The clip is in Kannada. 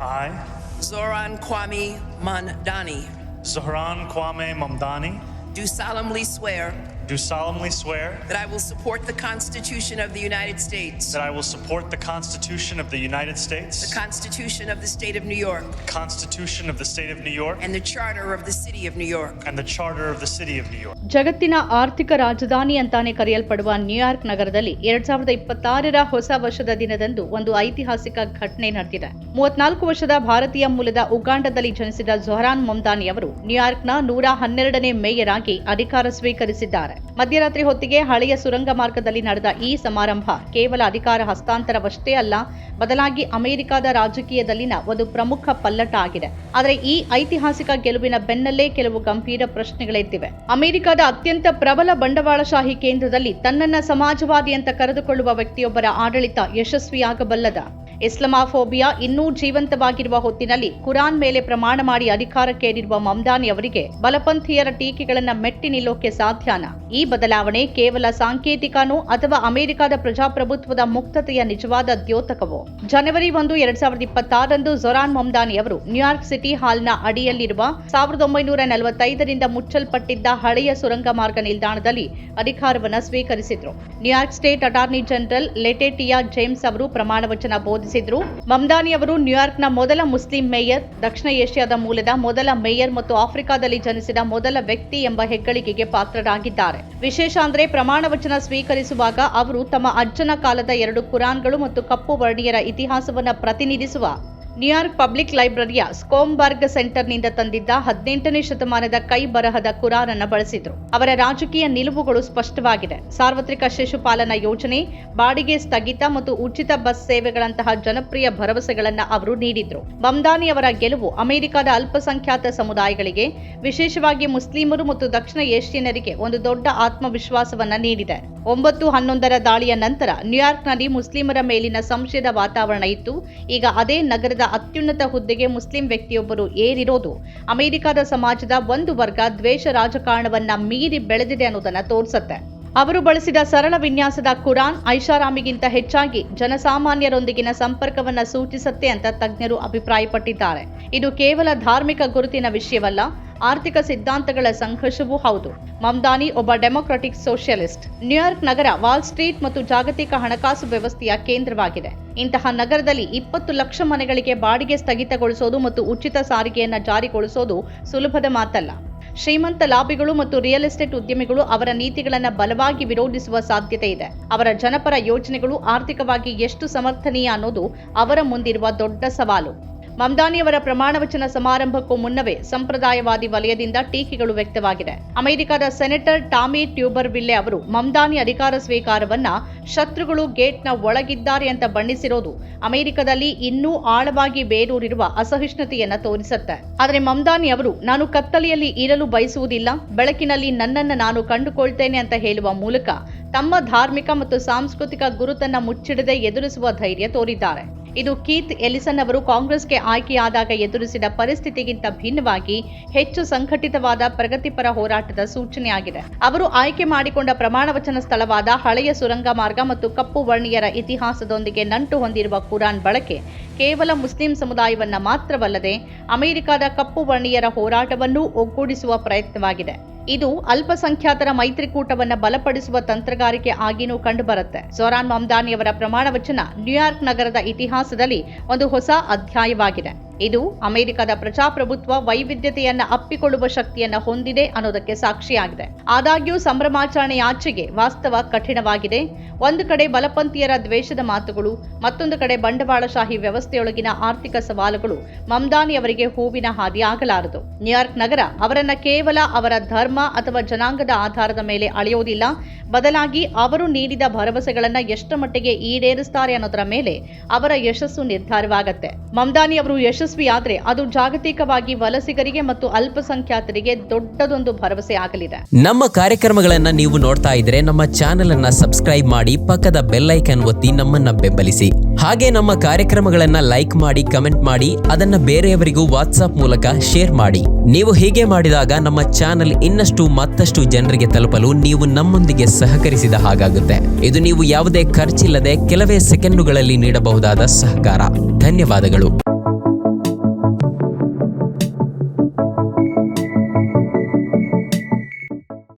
I, Zoran Kwame Mondani, Zohran Kwame Mamdani, do solemnly swear do solemnly swear that I will support the Constitution of the United States, that I will support the Constitution of the United States, the Constitution of the State of New York, the Constitution of the State of New York, and the Charter of the City of New York. and the Charter of the City of New York. ಜಗತ್ತಿನ ಆರ್ಥಿಕ ರಾಜಧಾನಿ ಅಂತಾನೆ ಕರೆಯಲ್ಪಡುವ ನ್ಯೂಯಾರ್ಕ್ ನಗರದಲ್ಲಿ ಎರಡ್ ಸಾವಿರದ ಇಪ್ಪತ್ತಾರರ ಹೊಸ ವರ್ಷದ ದಿನದಂದು ಒಂದು ಐತಿಹಾಸಿಕ ಘಟನೆ ನಡೆದಿದೆ ಮೂವತ್ನಾಲ್ಕು ವರ್ಷದ ಭಾರತೀಯ ಮೂಲದ ಉಗಾಂಡದಲ್ಲಿ ಜನಿಸಿದ ಜೊಹರಾನ್ ಮೊಮ್ದಾನಿ ಅವರು ನ್ಯೂಯಾರ್ಕ್ನ ನೂರ ಹನ್ನೆರಡನೇ ಮೇಯರ್ ಆಗಿ ಅಧಿಕಾರ ಸ್ವೀಕರಿಸಿದ್ದಾರೆ ಮಧ್ಯರಾತ್ರಿ ಹೊತ್ತಿಗೆ ಹಳೆಯ ಸುರಂಗ ಮಾರ್ಗದಲ್ಲಿ ನಡೆದ ಈ ಸಮಾರಂಭ ಕೇವಲ ಅಧಿಕಾರ ಹಸ್ತಾಂತರವಷ್ಟೇ ಅಲ್ಲ, ಬದಲಾಗಿ ಅಮೆರಿಕದ ರಾಜಕೀಯದಲ್ಲಿನ ಒಂದು ಪ್ರಮುಖ ಪಲ್ಲಟ ಆಗಿದೆ. ಆದರೆ ಈ ಐತಿಹಾಸಿಕ ಗೆಲುವಿನ ಬೆನ್ನಲ್ಲೇ ಕೆಲವು ಗಂಭೀರ ಪ್ರಶ್ನೆಗಳಿದ್ದಿವೆ ಅಮೆರಿಕದ ಅತ್ಯಂತ ಪ್ರಬಲ ಬಂಡವಾಳಶಾಹಿ ಕೇಂದ್ರದಲ್ಲಿ ತನ್ನನ್ನ ಸಮಾಜವಾದಿ ಅಂತ ಕರೆದುಕೊಳ್ಳುವ ವ್ಯಕ್ತಿಯೊಬ್ಬರ ಆಡಳಿತ ಯಶಸ್ವಿಯಾಗಬಲ್ಲದ ಇಸ್ಲಾಮಾಫೋಬಿಯಾ ಇನ್ನೂ ಜೀವಂತವಾಗಿರುವ ಹೊತ್ತಿನಲ್ಲಿ ಕುರಾನ್ ಮೇಲೆ ಪ್ರಮಾಣ ಮಾಡಿ ಅಧಿಕಾರಕ್ಕೇರಿರುವ ಮಮ್ದಾನಿ ಅವರಿಗೆ ಬಲಪಂಥೀಯರ ಟೀಕೆಗಳನ್ನು ಮೆಟ್ಟಿ ನಿಲ್ಲೋಕೆ ಸಾಧ್ಯನ? ಈ ಬದಲಾವಣೆ ಕೇವಲ ಸಾಂಕೇತಿಕನೋ ಅಥವಾ ಅಮೆರಿಕದ ಪ್ರಜಾಪ್ರಭುತ್ವದ ಮುಕ್ತತೆಯ ನಿಜವಾದ ದ್ಯೋತಕವೋ? ಜನವರಿ ಒಂದು, ಎರಡ್ ಸಾವಿರದ ಇಪ್ಪತ್ತಾರರಂದು ಜೊರಾನ್ ಮಮ್ದಾನಿ ಅವರು ನ್ಯೂಯಾರ್ಕ್ ಸಿಟಿ ಹಾಲ್ನ ಅಡಿಯಲ್ಲಿರುವ ಸಾವಿರದ ಒಂಬೈನೂರ ನಲವತ್ತೈದರಿಂದ ಮುಚ್ಚಲ್ಪಟ್ಟಿದ್ದ ಹಳೆಯ ಸುರಂಗ ಮಾರ್ಗ ನಿಲ್ದಾಣದಲ್ಲಿ ಅಧಿಕಾರವನ್ನು ಸ್ವೀಕರಿಸಿದ್ರು. New York state attorney general Letitia James ಅವರು ಪ್ರಮಾಣ ವಚನ ಬೋಧಿಸಿದ್ರು ಮಮ್ದಾನಿ ಅವರು ನ್ಯೂಯಾರ್ಕ್ನ ಮೊದಲ ಮುಸ್ಲಿಂ ಮೇಯರ್, ದಕ್ಷಿಣ ಏಷ್ಯಾದ ಮೂಲದ ಮೊದಲ ಮೇಯರ್ ಮತ್ತು ಆಫ್ರಿಕಾದಲ್ಲಿ ಜನಿಸಿದ ಮೊದಲ ವ್ಯಕ್ತಿ ಎಂಬ ಹೆಗ್ಗಳಿಕೆಗೆ ಪಾತ್ರರಾಗಿದ್ದಾರೆ. ವಿಶೇಷ ಅಂದ್ರೆ ಪ್ರಮಾಣ ವಚನ ಸ್ವೀಕರಿಸುವಾಗ ಅವರು ತಮ್ಮ ಅಜ್ಜನ ಕಾಲದ ಎರಡು ಕುರಾನ್ಗಳು ಮತ್ತು ಕಪ್ಪು ವರ್ಣೀಯರ ಇತಿಹಾಸವನ್ನ ಪ್ರತಿನಿಧಿಸುವ ನ್ಯೂಯಾರ್ಕ್ ಪಬ್ಲಿಕ್ ಲೈಬ್ರರಿಯ ಸ್ಕೋಂಬರ್ಗ್ ಸೆಂಟರ್ನಿಂದ ತಂದಿದ್ದ ಹದಿನೆಂಟನೇ ಶತಮಾನದ ಕೈ ಬರಹದ ಕುರಾನ್ ಅನ್ನು ಬಳಸಿದ್ರು. ಅವರ ರಾಜಕೀಯ ನಿಲುವುಗಳು ಸ್ಪಷ್ಟವಾಗಿದೆ. ಸಾರ್ವತ್ರಿಕ ಶಿಶುಪಾಲನಾ ಯೋಜನೆ, ಬಾಡಿಗೆ ಸ್ಥಗಿತ ಮತ್ತು ಉಚಿತ ಬಸ್ ಸೇವೆಗಳಂತಹ ಜನಪ್ರಿಯ ಭರವಸೆಗಳನ್ನು ಅವರು ನೀಡಿದ್ರು. ಮಮ್ದಾನಿ ಅವರ ಗೆಲುವು ಅಮೆರಿಕದ ಅಲ್ಪಸಂಖ್ಯಾತ ಸಮುದಾಯಗಳಿಗೆ, ವಿಶೇಷವಾಗಿ ಮುಸ್ಲಿಮರು ಮತ್ತು ದಕ್ಷಿಣ ಏಷ್ಯನ್ನರಿಗೆ ಒಂದು ದೊಡ್ಡ ಆತ್ಮವಿಶ್ವಾಸವನ್ನ ನೀಡಿದೆ. ಒಂಬತ್ತು ಹನ್ನೊಂದರ ದಾಳಿಯ ನಂತರ ನ್ಯೂಯಾರ್ಕ್ನಲ್ಲಿ ಮುಸ್ಲಿಮರ ಮೇಲಿನ ಸಂಶಯದ ವಾತಾವರಣ ಇತ್ತು. ಈಗ ಅದೇ ನಗರದ ಅತ್ಯುನ್ನತ ಹುದ್ದೆಗೆ ಮುಸ್ಲಿಂ ವ್ಯಕ್ತಿಯೊಬ್ಬರು ಏರಿರೋದು. ಅಮೆರಿಕದ ಸಮಾಜದ ಒಂದು ವರ್ಗ ದ್ವೇಷ ರಾಜಕಾರಣವನ್ನ ಮೀರಿ ಬೆಳೆದಿದೆ ಅನ್ನೋದನ್ನ ತೋರಿಸುತ್ತೆ. ಅವರು ಬಳಸಿದ ಸರಳ ವಿನ್ಯಾಸದ ಕುರಾನ್ ಐಷಾರಾಮಿಗಿಂತ ಹೆಚ್ಚಾಗಿ ಜನಸಾಮಾನ್ಯರೊಂದಿಗಿನ ಸಂಪರ್ಕವನ್ನ ಸೂಚಿಸುತ್ತೆ ಅಂತ ತಜ್ಞರು ಅಭಿಪ್ರಾಯಪಟ್ಟಿದ್ದಾರೆ. ಇದು ಕೇವಲ ಧಾರ್ಮಿಕ ಗುರುತಿನ ವಿಷಯವಲ್ಲ ಆರ್ಥಿಕ ಸಿದ್ಧಾಂತಗಳ ಸಂಘರ್ಷವೂ ಹೌದು. ಮಮ್ದಾನಿ ಒಬ್ಬ ಡೆಮೊಕ್ರಾಟಿಕ್ ಸೋಷಿಯಲಿಸ್ಟ್. ನ್ಯೂಯಾರ್ಕ್ ನಗರ ವಾಲ್ ಸ್ಟ್ರೀಟ್ ಮತ್ತು ಜಾಗತಿಕ ಹಣಕಾಸು ವ್ಯವಸ್ಥೆಯ ಕೇಂದ್ರವಾಗಿದೆ. ಇಂತಹ ನಗರದಲ್ಲಿ ಇಪ್ಪತ್ತು ಲಕ್ಷ ಮನೆಗಳಿಗೆ ಬಾಡಿಗೆ ಸ್ಥಗಿತಗೊಳಿಸೋದು ಮತ್ತು ಉಚಿತ ಸಾರಿಗೆಯನ್ನು ಜಾರಿಗೊಳಿಸೋದು ಸುಲಭದ ಮಾತಲ್ಲ. ಶ್ರೀಮಂತ ಲಾಬಿಗಳು ಮತ್ತು ರಿಯಲ್ ಎಸ್ಟೇಟ್ ಉದ್ಯಮಿಗಳು ಅವರ ನೀತಿಗಳನ್ನು ಬಲವಾಗಿ ವಿರೋಧಿಸುವ ಸಾಧ್ಯತೆ ಇದೆ. ಅವರ ಜನಪರ ಯೋಜನೆಗಳು ಆರ್ಥಿಕವಾಗಿ ಎಷ್ಟು ಸಮರ್ಥನೀಯ ಅನ್ನೋದು ಅವರ ಮುಂದಿರುವ ದೊಡ್ಡ ಸವಾಲು. ಮಮ್ದಾನಿಯವರ ಪ್ರಮಾಣ ವಚನ ಸಮಾರಂಭಕ್ಕೂ ಮುನ್ನವೇ ಸಂಪ್ರದಾಯವಾದಿ ವಲಯದಿಂದ ಟೀಕೆಗಳು ವ್ಯಕ್ತವಾಗಿದೆ ಅಮೆರಿಕದ ಸೆನೆಟರ್ ಟಾಮಿ ಟ್ಯೂಬರ್ ವಿಲ್ಲೆ ಅವರು ಮಮ್ದಾನಿ ಅಧಿಕಾರ ಸ್ವೀಕಾರವನ್ನ ಶತ್ರುಗಳು ಗೇಟ್ನ ಒಳಗಿದ್ದಾರೆ ಅಂತ ಬಣ್ಣಿಸಿರೋದು ಅಮೆರಿಕದಲ್ಲಿ ಇನ್ನೂ ಆಳವಾಗಿ ಬೇರೂರಿರುವ ಅಸಹಿಷ್ಣುತೆಯನ್ನ ತೋರಿಸುತ್ತೆ. ಆದರೆ ಮಮ್ದಾನಿ ಅವರು, ನಾನು ಕತ್ತಲೆಯಲ್ಲಿ ಇರಲು ಬಯಸುವುದಿಲ್ಲ, ಬೆಳಕಿನಲ್ಲಿ ನನ್ನನ್ನು ನಾನು ಕಂಡುಕೊಳ್ತೇನೆ ಅಂತ ಹೇಳುವ ಮೂಲಕ ತಮ್ಮ ಧಾರ್ಮಿಕ ಮತ್ತು ಸಾಂಸ್ಕೃತಿಕ ಗುರುತನ್ನ ಮುಚ್ಚಿಡದೆ ಎದುರಿಸುವ ಧೈರ್ಯ ತೋರಿದ್ದಾರೆ. ಇದು ಕೀತ್ ಎಲಿಸನ್ ಅವರು ಕಾಂಗ್ರೆಸ್ಗೆ ಆಯ್ಕೆಯಾದಾಗ ಎದುರಿಸಿದ ಪರಿಸ್ಥಿತಿಗಿಂತ ಭಿನ್ನವಾಗಿ ಹೆಚ್ಚು ಸಂಘಟಿತವಾದ ಪ್ರಗತಿಪರ ಹೋರಾಟದ ಸೂಚನೆಯಾಗಿದೆ. ಅವರು ಆಯ್ಕೆ ಮಾಡಿಕೊಂಡ ಪ್ರಮಾಣ ವಚನ ಸ್ಥಳವಾದ ಹಳೆಯ ಸುರಂಗ ಮಾರ್ಗ ಮತ್ತು ಕಪ್ಪು ವರ್ಣೀಯರ ಇತಿಹಾಸದೊಂದಿಗೆ ನಂಟು ಹೊಂದಿರುವ ಕುರಾನ್ ಬಳಕೆ ಕೇವಲ ಮುಸ್ಲಿಂ ಸಮುದಾಯವನ್ನ ಮಾತ್ರವಲ್ಲದೆ ಅಮೆರಿಕದ ಕಪ್ಪು ವರ್ಣೀಯರ ಹೋರಾಟವನ್ನೂ ಒಗ್ಗೂಡಿಸುವ ಪ್ರಯತ್ನವಾಗಿದೆ. ಇದು ಅಲ್ಪಸಂಖ್ಯಾತರ ಮೈತ್ರಿಕೂಟವನ್ನ ಬಲಪಡಿಸುವ ತಂತ್ರಗಾರಿಕೆ ಆಗಿನೂ ಕಂಡುಬರುತ್ತೆ. ಸೋರಾನ್ ಮಮ್ದಾನಿಯವರ ಪ್ರಮಾಣ ವಚನ ನ್ಯೂಯಾರ್ಕ್ ನಗರದ ಇತಿಹಾಸದಲ್ಲಿ ಒಂದು ಹೊಸ ಅಧ್ಯಾಯವಾಗಿದೆ. ಇದು ಅಮೆರಿಕದ ಪ್ರಜಾಪ್ರಭುತ್ವ ವೈವಿಧ್ಯತೆಯನ್ನ ಅಪ್ಪಿಕೊಳ್ಳುವ ಶಕ್ತಿಯನ್ನ ಹೊಂದಿದೆ ಅನ್ನೋದಕ್ಕೆ ಸಾಕ್ಷಿಯಾಗಿದೆ. ಆದಾಗ್ಯೂ ಸಂಭ್ರಮಾಚರಣೆಯಾಚೆಗೆ ವಾಸ್ತವ ಕಠಿಣವಾಗಿದೆ. ಒಂದು ಕಡೆ ಬಲಪಂಥೀಯರ ದ್ವೇಷದ ಮಾತುಗಳು, ಮತ್ತೊಂದು ಕಡೆ ಬಂಡವಾಳಶಾಹಿ ವ್ಯವಸ್ಥೆಯೊಳಗಿನ ಆರ್ಥಿಕ ಸವಾಲುಗಳು ಮಮ್ದಾನಿ ಅವರಿಗೆ ಹೂವಿನ ಹಾದಿ ಆಗಲಾರದು. ನ್ಯೂಯಾರ್ಕ್ ನಗರ ಅವರನ್ನ ಕೇವಲ ಅವರ ಧರ್ಮ ಅಥವಾ ಜನಾಂಗದ ಆಧಾರದ ಮೇಲೆ ಅಳೆಯೋದಿಲ್ಲ. ಬದಲಾಗಿ ಅವರು ನೀಡಿದ ಭರವಸೆಗಳನ್ನ ಎಷ್ಟರ ಮಟ್ಟಿಗೆ ಈಡೇರಿಸ್ತಾರೆ ಅನ್ನೋದರ ಮೇಲೆ ಅವರ ಯಶಸ್ಸು ನಿರ್ಧಾರವಾಗತ್ತೆ. ಮಮ್ದಾನಿ ಅವರು ಯಶಸ್ವಿಯಾದ್ರೆ ಅದು ಜಾಗತಿಕವಾಗಿ ವಲಸಿಗರಿಗೆ ಮತ್ತು ಅಲ್ಪಸಂಖ್ಯಾತರಿಗೆ ದೊಡ್ಡದೊಂದು ಭರವಸೆ ಆಗಲಿದೆ. ನಮ್ಮ ಕಾರ್ಯಕ್ರಮಗಳನ್ನ ನೀವು ನೋಡ್ತಾ ಇದ್ರೆ ನಮ್ಮ ಚಾನೆಲ್ ಅನ್ನ ಸಬ್ಸ್ಕ್ರೈಬ್ ಮಾಡಿ ಪಕ್ಕದ ಬೆಲ್ಲೈಕನ್ ಒತ್ತಿ ನಮ್ಮನ್ನ ಬೆಂಬಲಿಸಿ. ಹಾಗೆ ನಮ್ಮ ಕಾರ್ಯಕ್ರಮಗಳನ್ನ ಲೈಕ್ ಮಾಡಿ, ಕಮೆಂಟ್ ಮಾಡಿ, ಅದನ್ನ ಬೇರೆಯವರಿಗೂ ವಾಟ್ಸ್ಆಪ್ ಮೂಲಕ ಶೇರ್ ಮಾಡಿ. ನೀವು ಹೀಗೆ ಮಾಡಿದಾಗ ನಮ್ಮ ಚಾನೆಲ್ ಇನ್ನಷ್ಟು ಮತ್ತಷ್ಟು ಜನರಿಗೆ ತಲುಪಲು ನೀವು ನಮ್ಮೊಂದಿಗೆ ಸಹಕರಿಸಿದ ಹಾಗಾಗುತ್ತೆ. ಇದು ನೀವು ಯಾವುದೇ ಖರ್ಚಿಲ್ಲದೆ ಕೆಲವೇ ಸೆಕೆಂಡುಗಳಲ್ಲಿ ನೀಡಬಹುದಾದ ಸಹಕಾರ. ಧನ್ಯವಾದಗಳು.